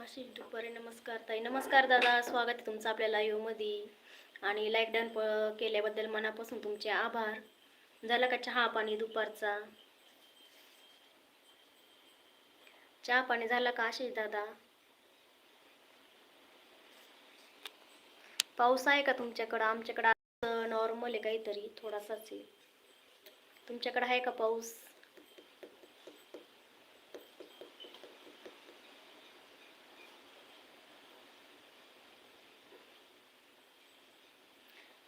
आशिष दुपारी नमस्कार ताई. नमस्कार दादा स्वागत आहे तुमचं आपल्या लाईव्हमध्ये आणि लाईक डन प केल्याबद्दल मनापासून तुमचे आभार. झाला का चहा पाणी दुपारचा? चहा पाणी झालं का आशिष दादा? पाऊस आहे का तुमच्याकडं? आमच्याकडं नॉर्मल आहे काहीतरी थोडासाच आहे. तुमच्याकडं आहे का पाऊस?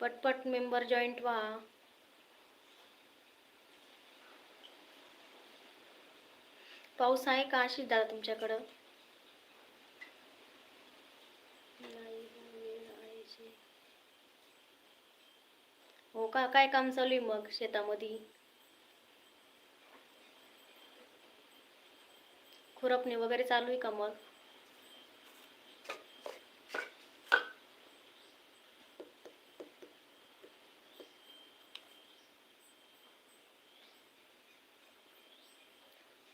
पटपट मेंबर जॉईंट व्हा. पाऊस आहे का अशीच दादा तुमच्याकडं? हो का? काय काम चालू आहे मग शेतामध्ये? खुरपणी वगैरे चालू आहे का मग?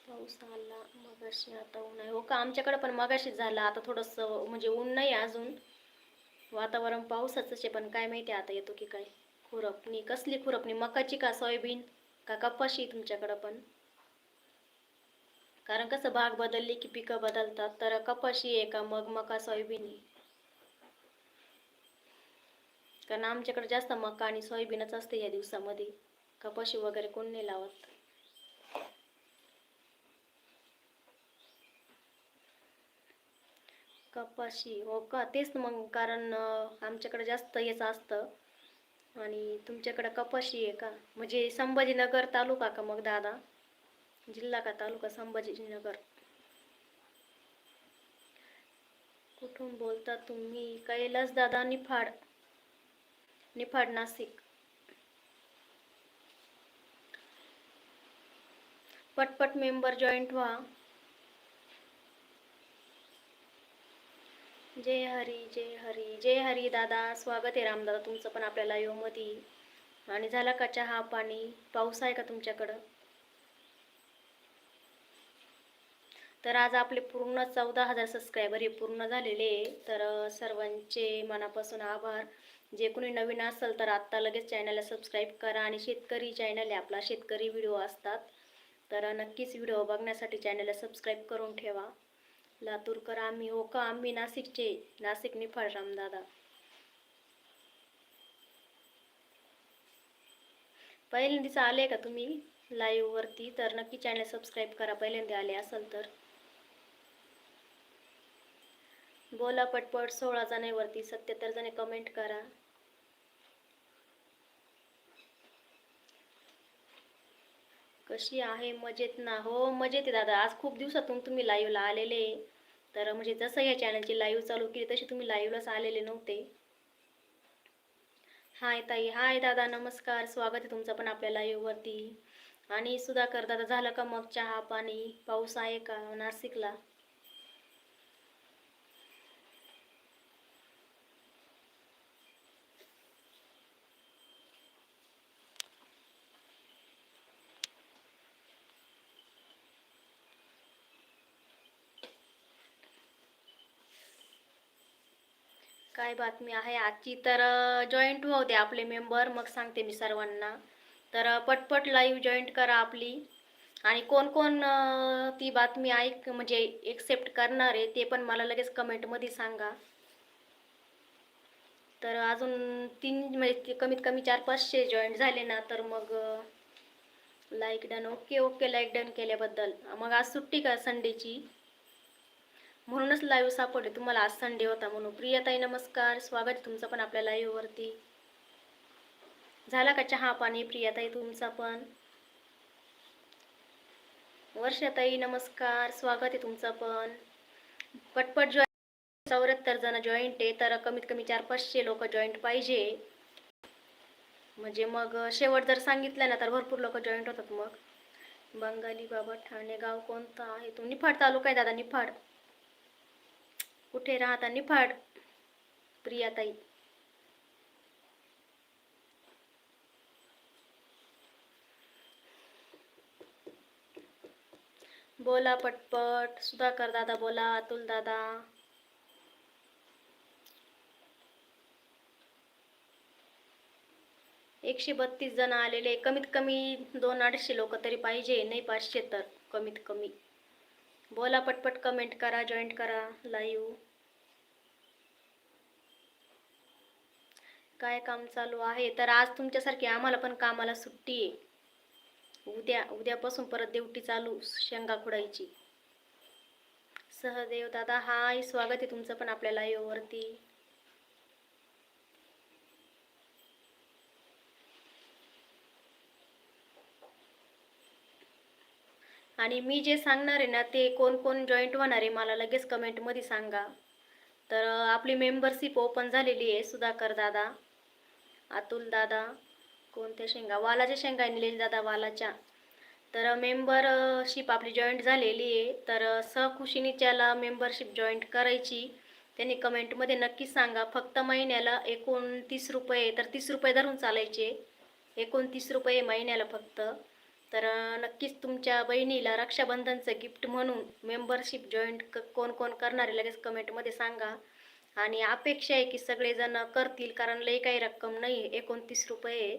पाऊस आला मगाशी आता ऊन आहे. हो का? आमच्याकडे पण मगाशीच झाला. आता थोडंसं म्हणजे ऊन नाही अजून. वातावरण पावसाचंच आहे पण काय माहिती आता येतो की काय. खुरपणी कसली खुरपणी? मकाची का सोयाबीन? का कपाशी तुमच्याकडं पण? कारण कसं भाग बदलली की पिकं बदलतात. तर कपाशी आहे का मग मका सोयाबीन आहे? कारण आमच्याकडे जास्त मका आणि सोयाबीनच असते या दिवसामध्ये. कपाशी वगैरे कोण नाही लावत. कपाशी हो का? तेच मग कारण आमच्याकडे जास्त हेच असतं. आणि तुमच्याकडे कपाशी आहे का? म्हणजे संभाजीनगर तालुका का मग दादा? जिल्हा का तालुका? संभाजीनगर. कुठून बोलता तुम्ही? कैलास दादा निफाड. निफाड नाशिक. पटपट मेंबर जॉईंट व्हा. जय हरी जय हरी जय हरी दादा. स्वागत आहे रामदादा तुमचं पण आपल्याला योमती आणि झाला का चहा पाणी. पाऊस आहे का तुमच्याकडं? तर आज आपले पूर्ण चौदा हजार सबस्क्रायबर हे पूर्ण झालेले तर सर्वांचे मनापासून आभार. जे कोणी नवीन असेल तर आत्ता लगेच चॅनलला सबस्क्राईब करा आणि शेतकरी चॅनल आहे आपला शेतकरी व्हिडिओ असतात. तर नक्कीच व्हिडिओ बघण्यासाठी चॅनलला सबस्क्राईब करून ठेवा. लातूरकर आम्ही हो का? आम्ही नाशिकचे नाशिक निफाड रामदादा. पहिल्यांदीच आले का तुम्ही लाईव्ह वरती? तर नक्की चॅनल सबस्क्राईब करा. पहिल्यांदा आले असाल तर. बोला पटपट सोळा जणांवरती सत्याहत्तर जणे कमेंट करा. कशी आहे मजेत ना? हो मजेत आहे दादा. आज खूप दिवसातून तुम्ही लाईव्हला आलेले. तर म्हणजे जसं या चॅनलची लाईव्ह चालू केली तशी तुम्ही लाईव्हलाच आलेले नव्हते. हाय ताई. हाय दादा. नमस्कार. स्वागत आहे तुमचं पण आपल्या लाईव्हवरती आणि सुधाकर दादा झालं का मग चहा पाणी? पाऊस आहे का नाशिकला? काय बातमी आहे आजची? तर जॉईंट होऊ दे आपले मेंबर मग सांगते मी सर्वांना. तर पटपट लाईव्ह जॉईंट करा आपली. आणि कोण कोण ती बातमी ऐक म्हणजे एक्सेप्ट करणार आहे ते पण मला लगेच कमेंटमध्ये सांगा. तर अजून तीन म्हणजे ते कमीत कमी चार पाचशे जॉईंट झाले ना तर मग like done okay okay like done केल्याबद्दल. मग आज सुट्टी का संडेची? म्हणूनच लाईव्ह सापडले तुम्हाला आज संडे होता म्हणून. प्रियताई नमस्कार. स्वागत आहे तुमचं पण आपल्या लाईव्हवरती झाला का चहा पाणी? प्रियताई तुमचा पण. वर्षाताई नमस्कार. स्वागत आहे तुमचं पण. पटपट जॉईंट चौऱ्याहत्तर जण जॉईंट आहे तर कमीत कमी चार पाचशे लोक जॉईंट पाहिजे. म्हणजे मग शेवट जर सांगितलं ना तर भरपूर लोक जॉईंट होतात मग. बंगाली बाबा ठाणे गाव कोणता आहे? तो निफाड तालुका आहे दादा निफाड. कुठे राहता निफाड? प्रियाताई. बोला पटपट. सुधाकर दादा बोला अतुल दादा. एकशे बत्तीस जण आलेले. कमीत कमी दोन अडीचशे लोक तरी पाहिजे नाही पाचशे तर. कमीत कमी. बोला पटपट कमेंट करा जॉईंट करा लाईव्ह काय काम चालू आहे? तर आज तुमच्यासारखे आम्हाला पण कामाला सुट्टी आहे. उद्या उद्यापासून परत देवटी चालू शेंगा खुडायची. सहदेव दादा हाय स्वागत आहे तुमचं पण आपल्या लाईव्हवरती आणि मी जे सांगणार आहे ना ते कोण कोण जॉईंट होणार आहे मला लगेच कमेंटमध्ये सांगा. तर आपली मेंबरशिप ओपन झालेली आहे सुधाकर दादा अतुल दादा कोणत्या शेंगा? वालाच्या शेंगा आहे, निलेश दादा वालाच्या. तर मेंबरशिप आपली जॉईंट झालेली आहे. तर सहखुशीने ज्याला मेंबरशिप जॉईंट करायची. त्यांनी कमेंटमध्ये नक्कीच सांगा. फक्त महिन्याला एकोणतीस रुपये तर तीस रुपये धरून चालायचे. एकोणतीस रुपये महिन्याला फक्त. तर नक्कीच तुमच्या बहिणीला रक्षाबंधनचं गिफ्ट म्हणून मेंबरशिप जॉईंट क कोण कोण करणारे लगेच कमेंटमध्ये सांगा. आणि अपेक्षा आहे की सगळेजण करतील कारण लई काही रक्कम नाही आहे एकोणतीस रुपये आहे.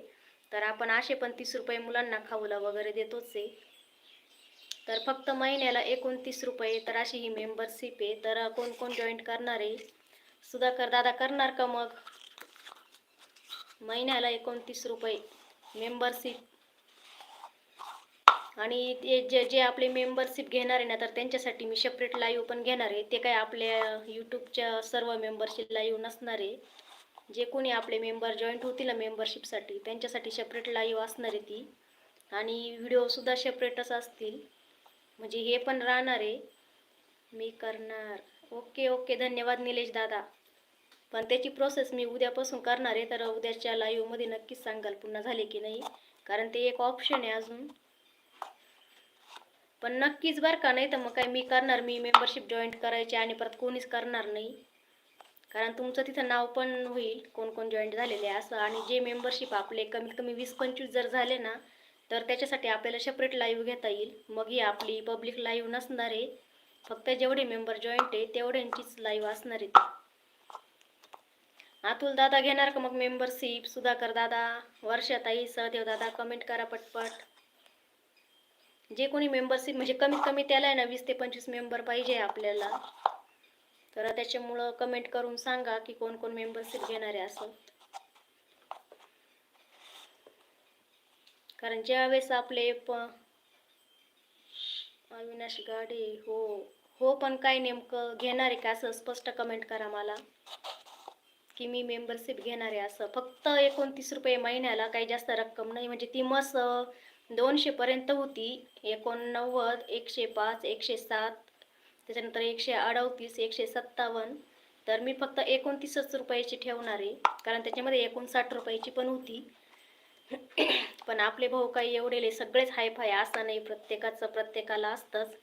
तर आपण असे पण तीस रुपये मुलांना खाऊला वगैरे देतोच आहे. तर फक्त महिन्याला एकोणतीस रुपये तर अशी ही मेंबरशिप आहे. तर कोण कोण जॉईंट करणार आहे? सुधाकर दादा करणार का मग? महिन्याला एकोणतीस रुपये मेंबरशिप. आणि ते जे जे आपले मेंबरशिप घेणार आहे ना तर त्यांच्यासाठी मी सेपरेट लाईव्ह पण घेणार आहे. ते काय आपल्या यूट्यूबच्या सर्व मेंबरशी लाईव्ह नसणार आहे. जे कोणी आपले मेंबर जॉईंट होतील ना मेंबरशिपसाठी त्यांच्यासाठी सेपरेट लाईव्ह असणार आहे ती. आणि व्हिडिओसुद्धा सेपरेटच असतील. म्हणजे हे पण राहणार आहे. मी करणार. ओके ओके धन्यवाद निलेश दादा. पण त्याची प्रोसेस मी उद्यापासून करणार आहे. तर उद्याच्या लाईव्हमध्ये नक्कीच सांगाल पुन्हा झाले की नाही. कारण ते एक ऑप्शन आहे अजून. पण नक्कीच बरं का नाही तर मग काय मी करणार मी मेंबरशिप जॉईंट करायची आणि परत कोणीच करणार नाही. कारण तुमचं तिथं नाव पण होईल कोण कोण जॉईंट झालेले आहे असं. आणि जे मेंबरशिप आपले कमीत कमी वीस पंचवीस जर झाले ना तर त्याच्यासाठी आपल्याला सेपरेट लाईव्ह घेता येईल. मग ही आपली पब्लिक लाईव्ह नसणार आहे. फक्त जेवढे मेंबर जॉईंट आहे तेवढ्यांचीच लाईव्ह असणार आहे अतुल दादा घेणार का मग मेंबरशिप सुधाकर दादा वर्षाताई सहदेव दादा कमेंट करा पटपट. जे कोणी मेंबरशिप म्हणजे कमीत कमी त्याला आहे ना वीस ते पंचवीस मेंबर पाहिजे आपल्याला. तर त्याच्यामुळं कमेंट करून सांगा की कोण कोण मेंबरशिप घेणार आहे असं. कारण ज्यावेळेस आपले प अविनाश गाडे हो हो पण काय नेमकं घेणार आहे का असं स्पष्ट कमेंट करा मला. की मी मेंबरशिप घेणार आहे असं. फक्त एकोणतीस रुपये महिन्याला काही जास्त रक्कम नाही. म्हणजे ती मस दोनशेपर्यंत होती. एकोणनव्वद एकशे पाच एकशे सात त्याच्यानंतर एकशे अडतीस एकशे सत्तावन्न. तर मी फक्त एकोणतीसच रुपयाची ठेवणार आहे. कारण त्याच्यामध्ये एकोणसाठ रुपयाची पण होती. पण आपले भाऊ काही एवढेले सगळेच हाय फाय नाही. प्रत्येकाचं प्रत्येकाला असतंच.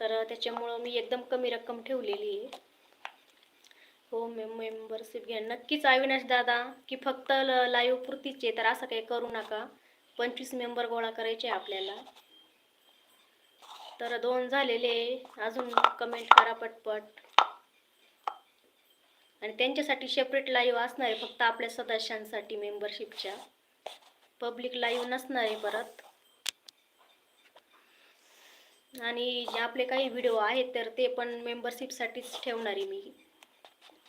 तर त्याच्यामुळं मी एकदम कमी रक्कम ठेवलेली आहे. हो मे मेंबरशिप घ्या. नक्कीच अविनाश दादा की फक्त लाईव्ह पुरतीच आहे. तर असं काही करू नका. पंचवीस मेंबर गोळा करायचे आपल्याला. तर दोन झालेले अजून कमेंट करा पटपट. आणि त्यांच्यासाठी सेपरेट लाईव्ह असणार आहे फक्त आपल्या सदस्यांसाठी मेंबरशिपच्या पब्लिक लाईव्ह नसणार आहे परत. आणि जे आपले काही व्हिडिओ आहेत तर ते पण मेंबरशिपसाठीच ठेवणार आहे मी.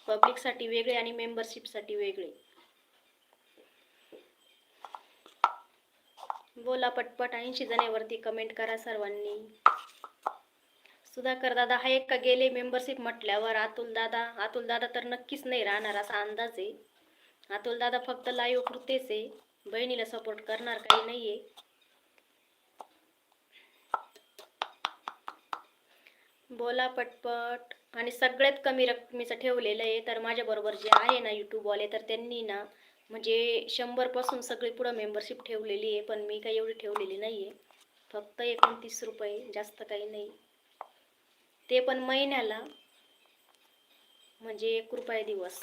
पब्लिकसाठी वेगळे आणि मेंबरशिपसाठी वेगळे. बोला पटपट आणि शिजनेवरती कमेंट करा सर्वांनी. सुधाकर दादा हा एक का गेले मेंबरशिप म्हटल्यावर अतुल दादा अतुल दादा तर नक्कीच नाही राहणार असा अंदाज आहे. अतुल दादा फक्त लाईव्ह पुरतेच आहे. बहिणीला सपोर्ट करणार काही नाही आहे बोला पटपट. आणि सगळ्यात कमी रकमेचं ठेवलेलं आहे तर माझ्याबरोबर जे आहे ना यूट्यूबवाले तर त्यांनी ना म्हणजे शंभरपासून सगळी पुढं मेंबरशिप ठेवलेली आहे पण मी काही एवढी ठेवलेली नाही आहे फक्त एकोणतीस रुपये जास्त काही नाही. ते पण महिन्याला म्हणजे एक रुपये दिवस.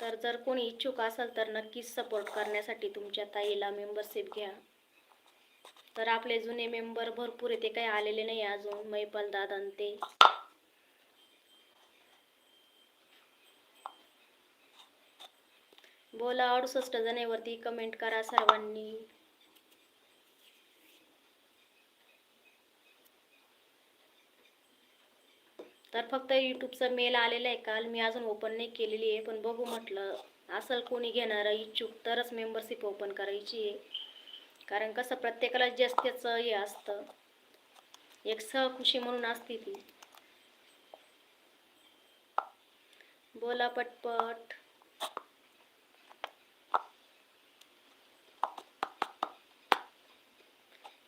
तर जर कोणी इच्छुक असाल तर नक्कीच सपोर्ट करण्यासाठी तुमच्या ताईला मेंबरशिप घ्या. तर आपले जुने मेंबर भरपूर आहे ते काही आलेले नाही अजून मैपल दादा ते. बोला अडुसष्ट जणेवरती कमेंट करा सर्वांनी. तर फक्त यूट्यूबचा मेल आलेला आहे काल. मी अजून ओपन नाही केलेली आहे पण बघू म्हटलं. असेल कोणी घेणारं इच्छुक तरच मेंबरशिप ओपन करायची आहे. कारण कसं प्रत्येकाला जास्त त्याचं हे असतं. एक सहखुशी म्हणून असते ती. बोला पटपट.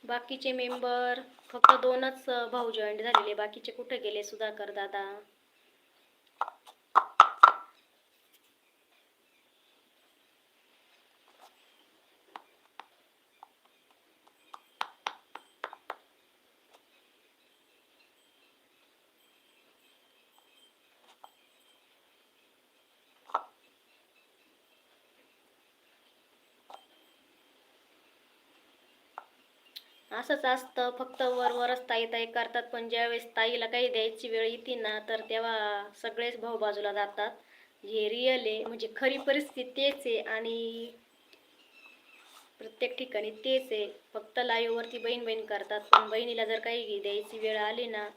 बाकीचे मेंबर फक्त दोनच भाऊ जॉईंट झालेले. बाकीचे कुठे गेले? सुधाकर दादा. असंच असतं. फक्त वरवरच ताई ताई करतात. पण ज्यावेळेस ताईला काही द्यायची वेळ येते ना तर तेव्हा सगळेच भाऊ बाजूला जातात. हे रिअल आहे म्हणजे खरी परिस्थिती तेच आहे आणि प्रत्येक ठिकाणी तेच आहे. फक्त लाईव्हवरती बहीण बहीण करतात. पण बहिणीला जर काही द्यायची वेळ आली ना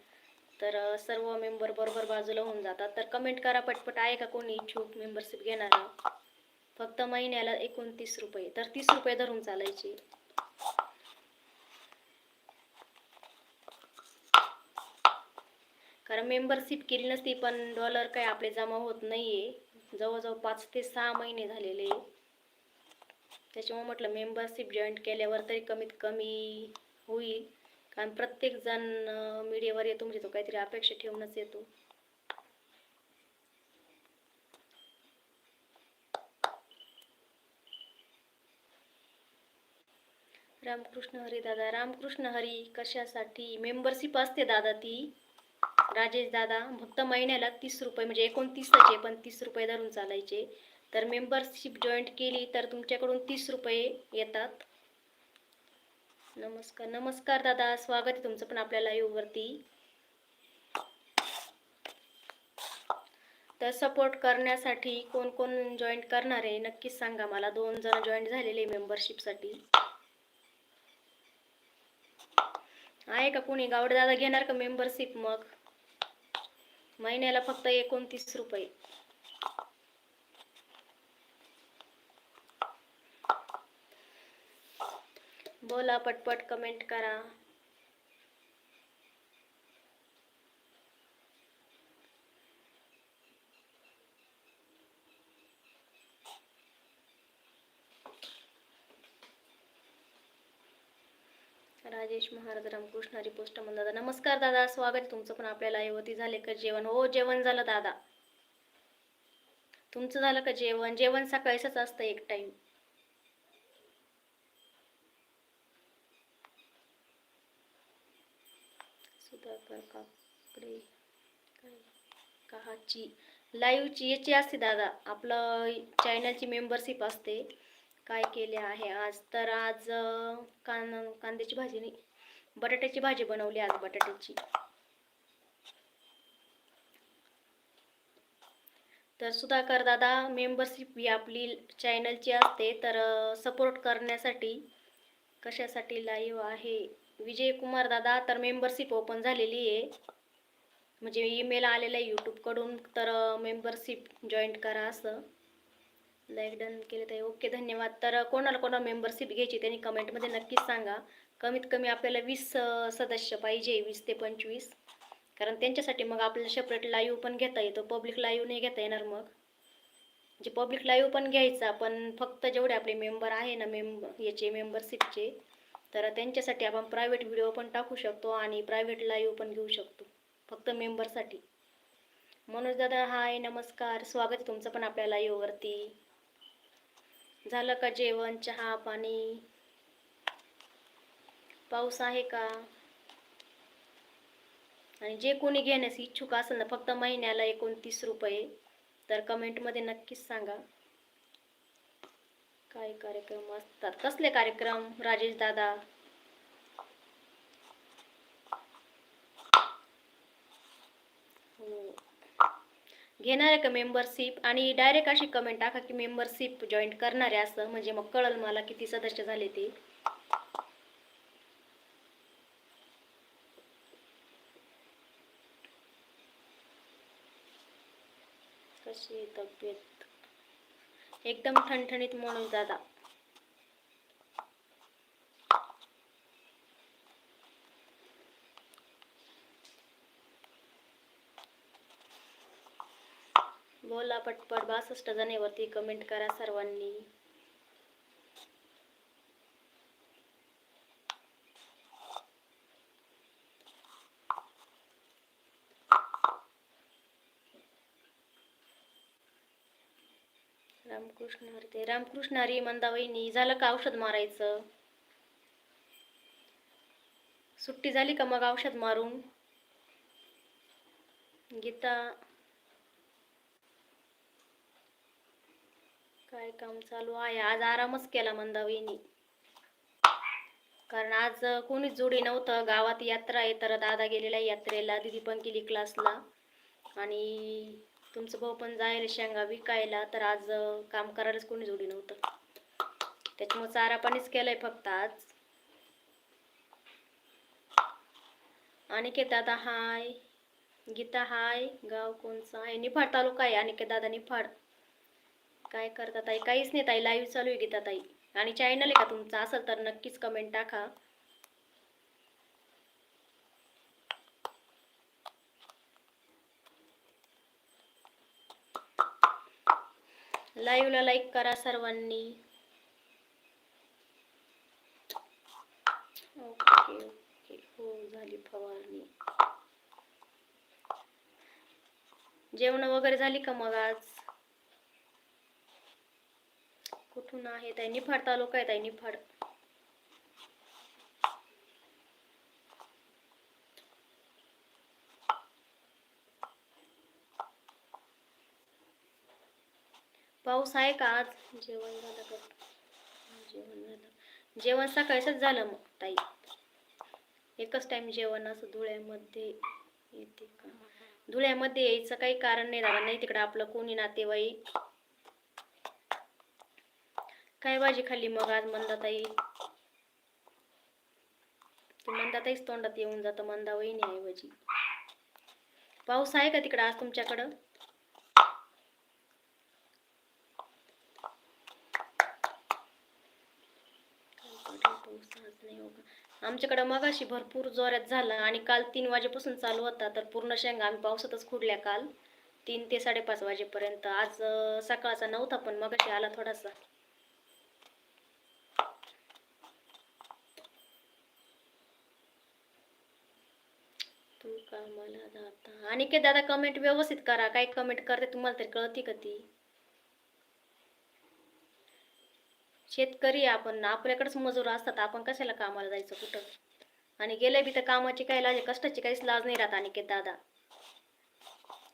तर सर्व मेंबर बरोबर बाजूला होऊन जातात. तर कमेंट करा पटपट. आहे का कोणी इच्छुक मेंबरशिप घेणारा? फक्त महिन्याला एकोणतीस रुपये. तर तीस रुपये धरून चालायचे. कारण मेंबरशिप केली नसती पण डॉलर काही आपले जमा होत नाही आहे जवळजवळ पाच ते सहा महिने झालेले. त्याच्यामुळे म्हटलं मेंबरशिप जॉईन केल्यावर तरी कमीत कमी होईल. कारण प्रत्येकजण मीडियावर येतो म्हणजे तो काहीतरी अपेक्षा ठेवूनच येतो. रामकृष्ण हरी दादा रामकृष्ण हरी कशासाठी? मेंबरशिप असते दादा ती. राजेश दादा फक्त महिन्याला तीस रुपये म्हणजे एकोणतीसचे पण तीस रुपये धरून चालायचे. तर मेंबरशिप जॉईंट केली तर तुमच्याकडून तीस रुपये येतात. नमस्कार नमस्कार दादा स्वागत आहे तुमचं पण आपल्या लाईव्हवरती तर सपोर्ट करण्यासाठी कोण कोण जॉईंट करणार आहे नक्कीच सांगा मला. दोन जण जॉईंट झालेले मेंबरशिपसाठी आहे का कोणी? गावडे दादा घेणार का मेंबरशिप मग? महिन्याला फक्त एकोणतीस रुपये. बोला पटपट कमेंट करा. राजेश महाराज रामकृष्ण हरी पोस्ट दादा. नमस्कार दादा स्वागत तुमचं पण आपल्याला. आयवती झाले का जेवण? हो जेवण झालं दादा. तुमचं झालं का जेवण? जेवण सकाळीच असतं एक टाइम सुधाकर कापडे काय? काहाची? लाईव्हची याची असते दादा. आपलं चॅनलची मेंबरशिप असते. काय केले आहे आज? तर आज कान कांद्याची भाजी नाही बटाट्याची भाजी बनवली आज बटाट्याची. तर सुधाकर दादा मेंबरशिप ही आपली चॅनलची असते. तर सपोर्ट करण्यासाठी कशासाठी लाईव्ह आहे? विजय कुमार दादा तर मेंबरशिप ओपन झालेली आहे. म्हणजे ईमेल आलेला आहे यूट्यूबकडून तर मेंबरशिप जॉईंट करा असं. लाईक डन केले तर ओके धन्यवाद. तर कोणाला कोणाला मेंबरशिप घ्यायची त्यांनी कमेंटमध्ये नक्कीच सांगा. कमीत कमी आपल्याला वीस सदस्य पाहिजे वीस ते पंचवीस. कारण त्यांच्यासाठी मग आपल्याला सेपरेट लाईव्ह पण घेता येतो पब्लिक लाईव्ह नाही घेता येणार मग. जे पब्लिक लाईव्ह पण घ्यायचा पण फक्त जेवढे आपले मेंबर आहे ना मेंब याचे मेंबरशिपचे तर त्यांच्यासाठी आपण प्रायव्हेट व्हिडिओ पण टाकू शकतो आणि प्रायव्हेट लाईव्ह पण घेऊ शकतो फक्त मेंबरसाठी मनोज दादा हाय नमस्कार. स्वागत आहे तुमचं पण आपल्या लाईव्हवरती झालं का जेवण चहा पाणी? पाऊस आहे का? आणि जे कोणी घेण्यास इच्छुक असेल ना फक्त महिन्याला एकोणतीस रुपये तर कमेंटमध्ये नक्कीच सांगा. काय कार्यक्रम असतात? कसले कार्यक्रम राजेश दादा? हो. घेणार आहे का मेंबरशिप आणि डायरेक्ट अशी कमेंट टाका की मेंबरशिप जॉईन करणार आहे असं. म्हणजे मग कळल मला किती सदस्य झाले ते. कशी तब्येत? एकदम ठणठणीत म्हणून दादा. बोला पटपट बासष्ट जणेवरती कमेंट करा सर्वांनी. रामकृष्ण हरते रामकृष्ण हरी मंदाबाईनी झालं का औषध मारायचं? सुट्टी झाली का मग औषध मारून? गीता काय काम चालू आहे? आज आरामच केला मंदावीनी. कारण आज कोणीच जोडी नव्हतं. गावात यात्रा आहे तर दादा गेलेला यात्रेला. दिदी पण गेली क्लासला. आणि तुमचं भाऊ पण जायला शेंगा विकायला तर आज काम करायलाच कोणी जोडी नव्हतं. त्याच्यामुळे चारा पाणीच केलंय फक्त आज. अनिकेत दादा हाय. गीता हाय. गाव कोणचं आहे? निफाड तालुका आहे अनिकेत दादा निफाड. काय करता ताई? काहीच नाही ताई लाईव्ह चालू आहे गीता ताई. आणि चॅनल आहे का तुमचा? असेल तर नक्कीच कमेंट टाका. लाईव्हला लाईक करा सर्वांनी. ओके ओके हो झाली फवारणी. जेवण वगैरे झाली का मग आज? कुठून आहे? ताई निफाड तालुका आहे ताई निफाड पाऊस आहे का आज? जेवण झालं का? जेवण झालं. जेवण सकाळचंच झालं मग ताई. एकच टाइम जेवण असं धुळ्यामध्ये येते का? धुळ्यामध्ये यायचं काही कारण नाही झालं नाही तिकडं आपलं कोणी नातेवाईक काय भाजी खाल्ली मग आज मंदाताई? ती मंदाताईच तोंडात येऊन जातं मंदा वहिनी भाजी पाऊस आहे का तिकडं आज तुमच्याकडं? पाऊस नाही हो का आमच्याकडं मगाशी भरपूर जोरात झाला आणि काल तीन वाजेपासून चालू होता तर पूर्ण शेंगा आम्ही पावसातच खुडल्या काल. तीन ते साडेपाच वाजेपर्यंत. आज सकाळचा नव्हता पण मगाशी आला थोडासा तू आणि के दादा कमेंट व्यवस्थित करा. काय कमेंट करते तुम्हाला तरी कळते का ती? शेतकरी आपण. आपल्याकडेच मजूर असतात. आपण कशाला कामाला जायचं कुठं? आणि गेले बी तर कामाची काही लाज कष्टाची काहीच लाज नाही राहत अनिकेत दादा.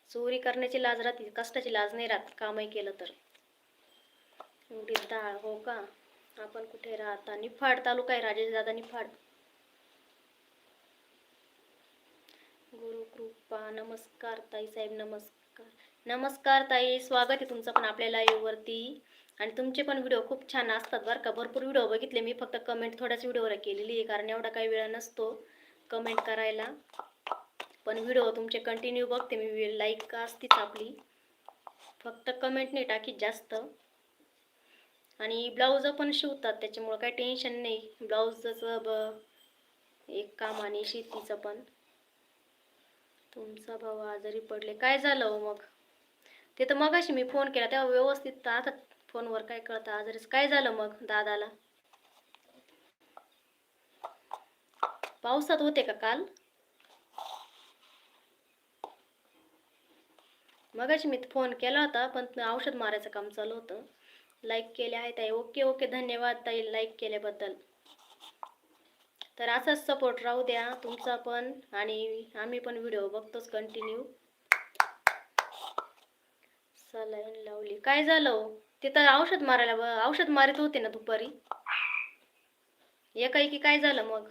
चोरी करण्याची लाज राहते. कष्टाची लाज नाही राहत कामही केलं तर. एवढी डाळ हो का? आपण कुठे राहता? निफाड तालुका आहे राजेश दादा निफाड. गुरुकृपा नमस्कार ताई साहेब नमस्कार. नमस्कार ताई स्वागत आहे तुमचं पण आपल्या लाईव्हवरती आणि तुमचे पण व्हिडिओ खूप छान असतात बरं का. भरपूर व्हिडिओ बघितले मी फक्त कमेंट थोड्याच व्हिडिओवर केलेली आहे कारण एवढा काही वेळ नसतो कमेंट करायला. पण व्हिडिओ तुमचे कंटिन्यू बघते मी लाईक असतीच आपली. फक्त कमेंट नाही टाकीत जास्त. आणि ब्लाऊज पण शिवतात त्याच्यामुळं काही टेन्शन नाही. ब्लाऊजचं ब एक काम आणि शेतीचं पण. तुमचा भाऊ आजारी पडले. काय झालं हो मग? ते तर मगाशी मी फोन केला तेव्हा व्यवस्थित आता फोनवर काय कळतं आजारीच. काय झालं मग दादाला? पावसात होते का काल? मगाशी मी फोन केला होता पण औषध मारायचं काम चालू होतं. लाईक केले आहे ताई. ओके ओके धन्यवाद ताई. लाईक केल्याबद्दल. तर असाच सपोर्ट राहू द्या. तुमचा पण आणि आम्ही पण व्हिडिओ बघतोच कंटिन्यू सलाईन लावली. काय झालं? तिथं औषध मारायला ब- औषध मारित होते ना दुपारी. एकाएकी काय झालं मग?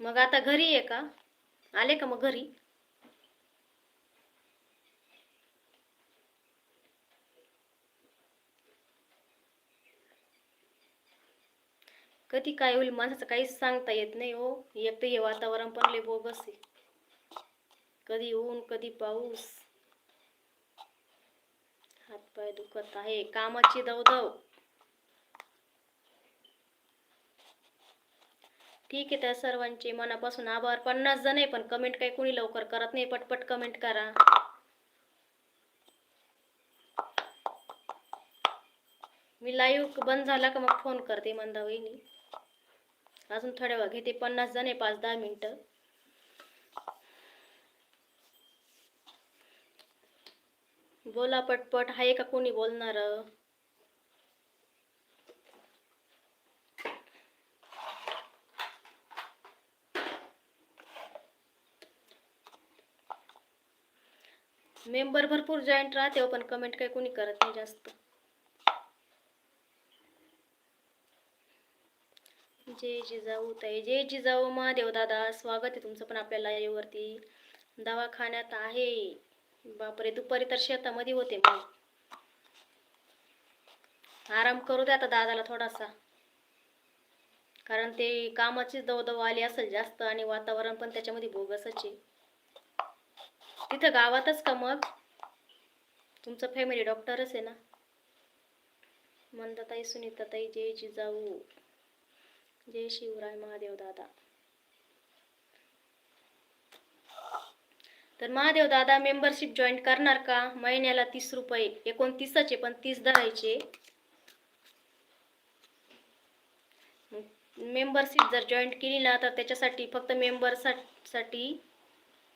मग आता घरी आहे का? आले का मग घरी? कधी काय होईल माणसाचं काहीच सांगता येत नाही हो. एक तर हे वातावरण पण लय बोगस आहे. कधी ऊन कधी पाऊस. हातपाय दुखत आहे. कामाची दवदव. ठीक आहे त्या सर्वांचे मनापासून आभार. पन्नास जण आहे पण कमेंट काही कोणी लवकर करत नाही. पटपट कमेंट करा. मी लाईव्ह बंद झाला का मग फोन करते मंदा वहिनी अजून थोड्या वेळ घेते. पन्नास जण आहे पाच दहा मिनिटं. बोला पटपट. आहे का कोणी बोलणार? मेंबर भरपूर जॉईंट राहते हो, पण कमेंट काही कोणी करत नाही जास्त. जय जिजाऊ ताई. जय जिजाऊ महादेव दादा. स्वागत आहे तुमचं पण आपल्या लाईववरती दवाखान्यात आहे. बापरे दुपारी तर शेतामध्ये होते मग. आराम करू दे आता दादाला थोडासा. कारण ते कामाची दवदव आली असेल जास्त आणि वातावरण पण त्याच्यामध्ये बोगसच आहे. तिथं गावातच का मग? तुमचं फॅमिली डॉक्टरच आहे ना? मंदाताई सुनीताताई जय जिजाऊ जय शिवराय महादेव दादा. तर महादेव दादा मेंबरशिप जॉईन करणार का? महिन्याला तीस रुपये एकोणतीसचे पण तीस धरायचे. मेंबरशिप जर जॉईन केली ना तर त्याच्यासाठी फक्त मेंबरसाठी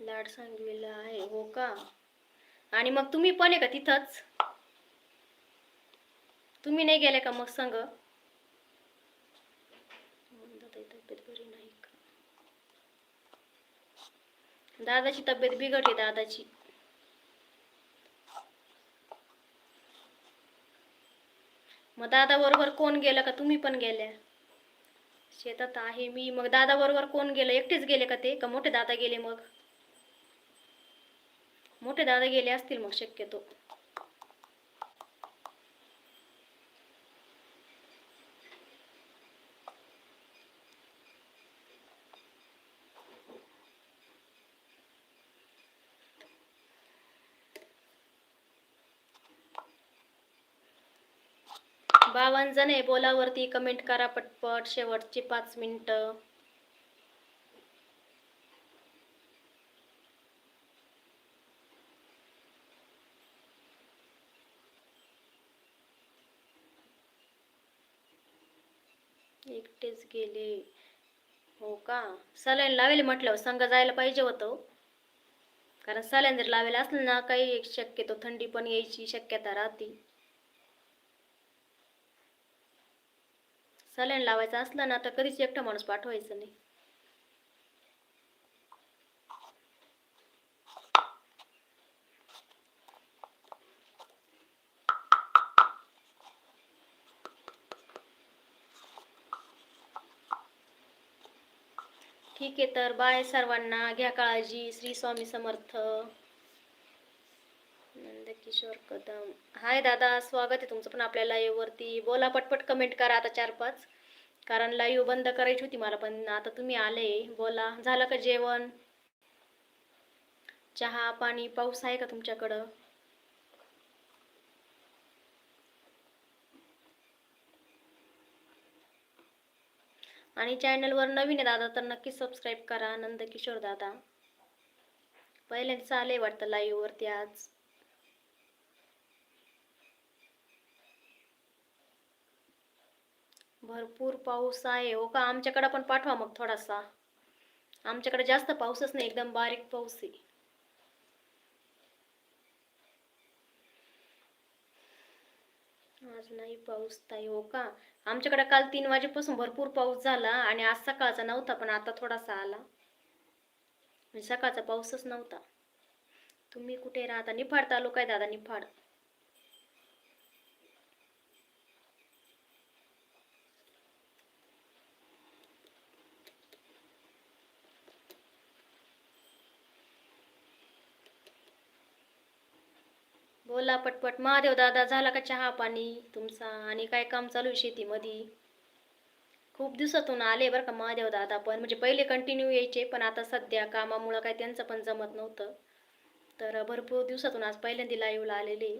लाड सांगलेला आहे हो का? आणि मग तुम्ही पण आहे का तिथंच? तुम्ही नाही गेले का मग सांग दादा तब्येत बरी नाही का दादाची तब्येत बिघडली दादाची. मग दादा बरोबर कोण गेलं का तुम्ही पण गेल्या शेतात आहे मी. मग दादा बरोबर कोण गेलं? एकटेच गेले का ते? का मोठे दादा गेले मग? मोठे दादा गेले असतील मग शक्यतो. बावन्न जण आहे बोलावरती कमेंट करा पटपट. शेवटची पाच मिनिट. एकटेच गेले. हो का? सलाईन लावेल म्हटलं संघ जायला पाहिजे होतं. कारण सलाईन जर लावेल असलं ना काही शक्यतो थंडी पण यायची शक्यता राहते. सलाईन लावायचं असला ना तर कधीच एकटा माणूस पाठवायचं नाही. ठीक आहे तर बाय सर्वांना घ्या काळजी. श्री स्वामी समर्थ. किशोर कदम. हाय दादा स्वागत आहे तुमचं पण आपल्या लाईव्हवरती बोला पटपट कमेंट करा आता चार पाच कारण लाईव्ह बंद करायची होती मला पण आता तुम्ही आले. बोला झालं का जेवण? चहा पाणी पाऊस आहे का तुमच्याकडं? आणि चॅनलवर नवीन आहे दादा तर नक्की सबस्क्राईब करा. नंदकिशोर दादा. पहिल्यांदा आले वाटतं लाईव्हवरती आज. भरपूर पाऊस आहे. हो का? आमच्याकडं पण पाठवा मग थोडासा. आमच्याकडे जास्त पाऊसच नाही. एकदम बारीक पाऊस आहे. आज नाही पाऊस ताई हो का? आमच्याकडे काल तीन वाजेपासून भरपूर पाऊस झाला आणि आज सकाळचा नव्हता पण आता थोडासा आला. सकाळचा पाऊसच नव्हता. तुम्ही कुठे राहता? निफाड तालुका आहे दादा निफाड. बोला पटपट महादेव दादा झाला का चहा पाणी तुमचा? आणि काय काम चालू आहे शेतीमध्ये? खूप दिवसातून आले बरं का महादेव दादा पण. म्हणजे पहिले कंटिन्यू यायचे पण आता सध्या कामामुळं काय त्यांचं पण जमत नव्हतं. तर भरपूर दिवसातून आज पहिल्यांदा लाईव्हला आलेले.